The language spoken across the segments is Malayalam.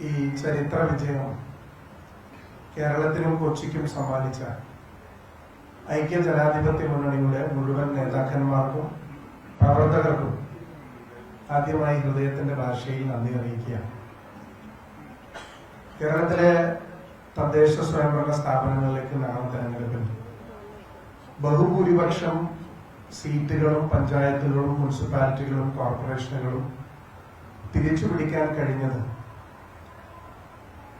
ഈ ചരിത്ര വിജയം കേരളത്തിനും കൊച്ചിക്കും സമ്മാനിച്ച ഐക്യ ജനാധിപത്യ മുന്നണിയുടെ മുഴുവൻ നേതാക്കന്മാർക്കും പ്രവർത്തകർക്കും ആദ്യമായി ഹൃദയത്തിന്റെ ഭാഷയിൽ നന്ദി അറിയിക്കുക കേരളത്തിലെ തദ്ദേശ സ്വയംഭരണ സ്ഥാപനങ്ങളിലേക്ക് നടന്ന തെരഞ്ഞെടുപ്പിൽ ബഹുഭൂരിപക്ഷം സീറ്റുകളും പഞ്ചായത്തുകളും മുനിസിപ്പാലിറ്റികളും കോർപ്പറേഷനുകളും തിരിച്ചുപിടിക്കാൻ കഴിഞ്ഞത്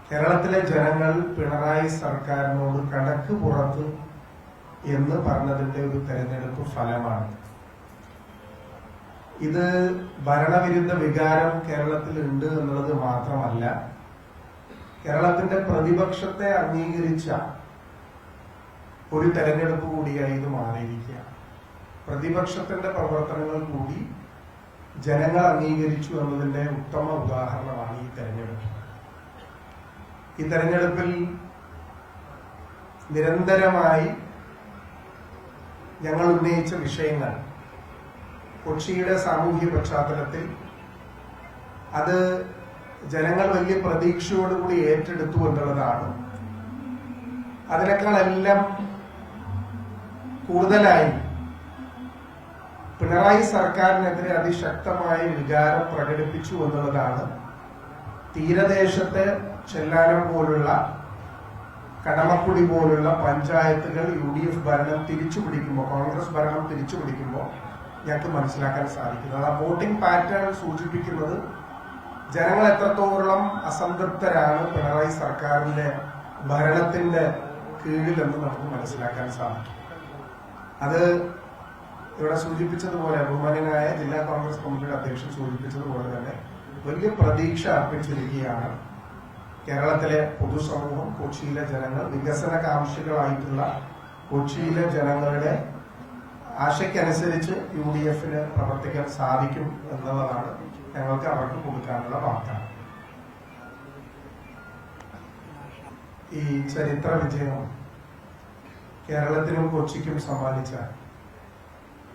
കേരളത്തിലെ ജനങ്ങൾ പിണറായി സർക്കാരിനോട് കണക്ക് പുറത്ത് എന്ന് പറഞ്ഞതിന്റെ ഒരു തെരഞ്ഞെടുപ്പ് ഫലമാണ്. ഇത് ഭരണവിരുദ്ധ വികാരം കേരളത്തിൽ ഉണ്ട് എന്നുള്ളത് മാത്രമല്ല കേരളത്തിന്റെ പ്രതിപക്ഷത്തെ അംഗീകരിച്ച ഒരു തെരഞ്ഞെടുപ്പ് കൂടിയായി ഇത് മാറിയിരിക്കുക. പ്രതിപക്ഷത്തിന്റെ പ്രവർത്തനങ്ങൾ കൂടി ജനങ്ങൾ അംഗീകരിച്ചു എന്നതിന്റെ ഉത്തമ ഉദാഹരണമാണ് ഈ തെരഞ്ഞെടുപ്പ്. ഈ തെരഞ്ഞെടുപ്പിൽ നിരന്തരമായി ഞങ്ങൾ ഉന്നയിച്ച വിഷയങ്ങൾ കൊച്ചിയുടെ സാമൂഹ്യ പശ്ചാത്തലത്തിൽ അത് ജനങ്ങൾ വലിയ പ്രതീക്ഷയോടുകൂടി ഏറ്റെടുത്തു എന്നുള്ളതാണ്. അതിനേക്കാളെല്ലാം കൂടുതലായി പിണറായി സർക്കാരിനെതിരെ അതിശക്തമായ വികാരം പ്രകടിപ്പിച്ചു എന്നുള്ളതാണ് തീരദേശത്തെ ചെല്ലാനം പോലുള്ള കടമക്കുടി പോലുള്ള പഞ്ചായത്തുകൾ യു ഡി എഫ് ഭരണം തിരിച്ചു പിടിക്കുമ്പോൾ കോൺഗ്രസ് ഭരണം തിരിച്ചു പിടിക്കുമ്പോൾ ഞങ്ങൾക്ക് മനസ്സിലാക്കാൻ സാധിക്കുന്നത് ആ വോട്ടിംഗ് പാറ്റേൺ സൂചിപ്പിക്കുന്നത് ജനങ്ങൾ എത്രത്തോളം അസംതൃപ്തരാണ് പിണറായി സർക്കാരിന്റെ ഭരണത്തിന്റെ കീഴിലെന്ന് നമുക്ക് മനസ്സിലാക്കാൻ സാധിക്കും. അത് ഇവിടെ സൂചിപ്പിച്ചതുപോലെ ബഹുമാനായ ജില്ലാ കോൺഗ്രസ് കമ്മിറ്റിയുടെ അധ്യക്ഷൻ സൂചിപ്പിച്ചതുപോലെ തന്നെ വലിയ പ്രതീക്ഷ അർപ്പിച്ചിരിക്കുകയാണ്. കേരളത്തിലെ പൊതുസമൂഹം കൊച്ചിയിലെ ജനങ്ങൾ വികസനകാംക്ഷികളായിട്ടുള്ള കൊച്ചിയിലെ ജനങ്ങളുടെ ആശയ്ക്കനുസരിച്ച് യു ഡി എഫിന് പ്രവർത്തിക്കാൻ സാധിക്കും എന്നുള്ളതാണ് ഞങ്ങൾക്ക് അവർക്ക് കൊടുക്കാനുള്ള വാർത്ത ഈ ചരിത്ര വിജയം കേരളത്തിനും കൊച്ചിക്കും സമ്മാനിച്ച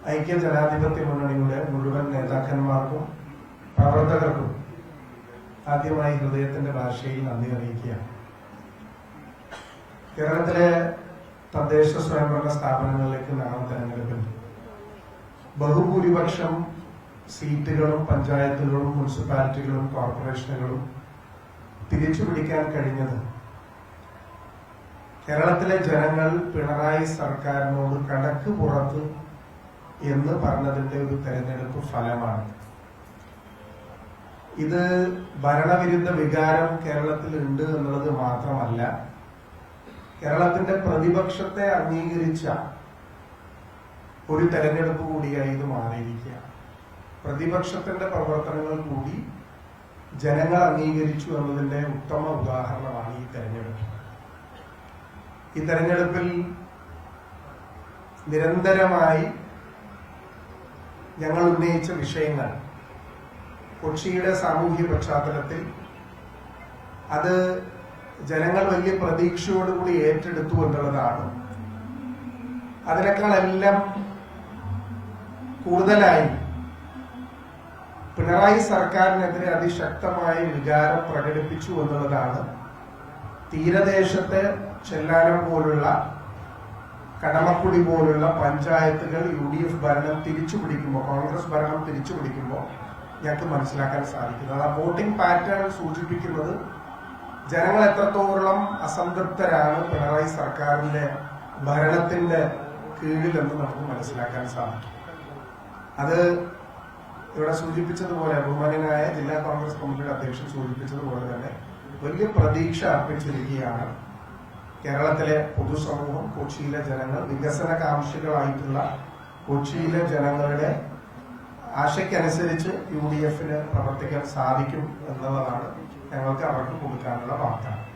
ഐക്യ ജനാധിപത്യ മുന്നണിയുടെ മുഴുവൻ നേതാക്കന്മാർക്കും പ്രവർത്തകർക്കും ആദ്യമായി ഹൃദയത്തിന്റെ ഭാഷയിൽ നന്ദി അറിയിക്കുകയാണ്. കേരളത്തിലെ തദ്ദേശ സ്വയംഭരണ സ്ഥാപനങ്ങളിലേക്ക് നാളെ തെരഞ്ഞെടുപ്പിൽ ബഹുഭൂരിപക്ഷം സീറ്റുകളും പഞ്ചായത്തുകളും മുനിസിപ്പാലിറ്റികളും കോർപ്പറേഷനുകളും തിരിച്ചുപിടിക്കാൻ കഴിഞ്ഞത് കേരളത്തിലെ ജനങ്ങൾ പിണറായി സർക്കാരിനോട് കണക്ക് പുറത്ത് എന്ന് പറഞ്ഞതിന്റെ ഒരു തെരഞ്ഞെടുപ്പ് ഫലമാണ്. ഇത് ഭരണവിരുദ്ധ വികാരം കേരളത്തിൽ ഉണ്ട് എന്നുള്ളത് മാത്രമല്ല കേരളത്തിന്റെ പ്രതിപക്ഷത്തെ അംഗീകരിച്ച ഒരു തെരഞ്ഞെടുപ്പ് കൂടിയായി ഇത് മാറിയിരിക്കുക പ്രതിപക്ഷത്തിന്റെ പ്രവർത്തനങ്ങൾ കൂടി ജനങ്ങൾ അംഗീകരിച്ചു എന്നതിന്റെ ഉത്തമ ഉദാഹരണമാണ് ഈ തെരഞ്ഞെടുപ്പ്. ഈ തെരഞ്ഞെടുപ്പിൽ നിരന്തരമായി ഞങ്ങൾ ഉന്നയിച്ച വിഷയങ്ങൾ കൊച്ചിയുടെ സാമൂഹ്യ പശ്ചാത്തലത്തിൽ അത് ജനങ്ങൾ വലിയ പ്രതീക്ഷയോടുകൂടി ഏറ്റെടുത്തു എന്നുള്ളതാണ്. അതിനേക്കാളെല്ലാം കൂടുതലായി പിണറായി സർക്കാരിനെതിരെ അതിശക്തമായ വികാരം പ്രകടിപ്പിച്ചു എന്നുള്ളതാണ്. തീരദേശത്തെ ചെല്ലാനം പോലുള്ള കടമക്കുടി പോലുള്ള പഞ്ചായത്തുകൾ യു ഡി എഫ് ഭരണം തിരിച്ചു പിടിക്കുമ്പോൾ കോൺഗ്രസ് ഭരണം തിരിച്ചു പിടിക്കുമ്പോൾ ഞങ്ങൾക്ക് മനസ്സിലാക്കാൻ സാധിക്കുന്നത്. ആ വോട്ടിംഗ് പാറ്റേൺ സൂചിപ്പിക്കുന്നത് ജനങ്ങൾ എത്രത്തോളം അസംതൃപ്തരാണ് പിണറായി സർക്കാരിന്റെ ഭരണത്തിന്റെ കീഴിലെന്ന് നമുക്ക് മനസ്സിലാക്കാൻ സാധിക്കും. അത് ഇവിടെ സൂചിപ്പിച്ചതുപോലെ ബഹുമാനായ ജില്ലാ കോൺഗ്രസ് കമ്മിറ്റിയുടെ അധ്യക്ഷൻ സൂചിപ്പിച്ചതുപോലെ തന്നെ വലിയ പ്രതീക്ഷ അർപ്പിച്ചിരിക്കുകയാണ് കേരളത്തിലെ പൊതുസമൂഹം കൊച്ചിയിലെ ജനങ്ങൾ വികസനകാംക്ഷികളായിട്ടുള്ള കൊച്ചിയിലെ ജനങ്ങളുടെ ആശയ്ക്കനുസരിച്ച് യു ഡി എഫിന് പ്രവർത്തിക്കാൻ സാധിക്കും എന്നുള്ളതാണ് ഞങ്ങൾക്ക് അവർക്ക് കൊടുക്കാനുള്ള വാഗ്ദാനം.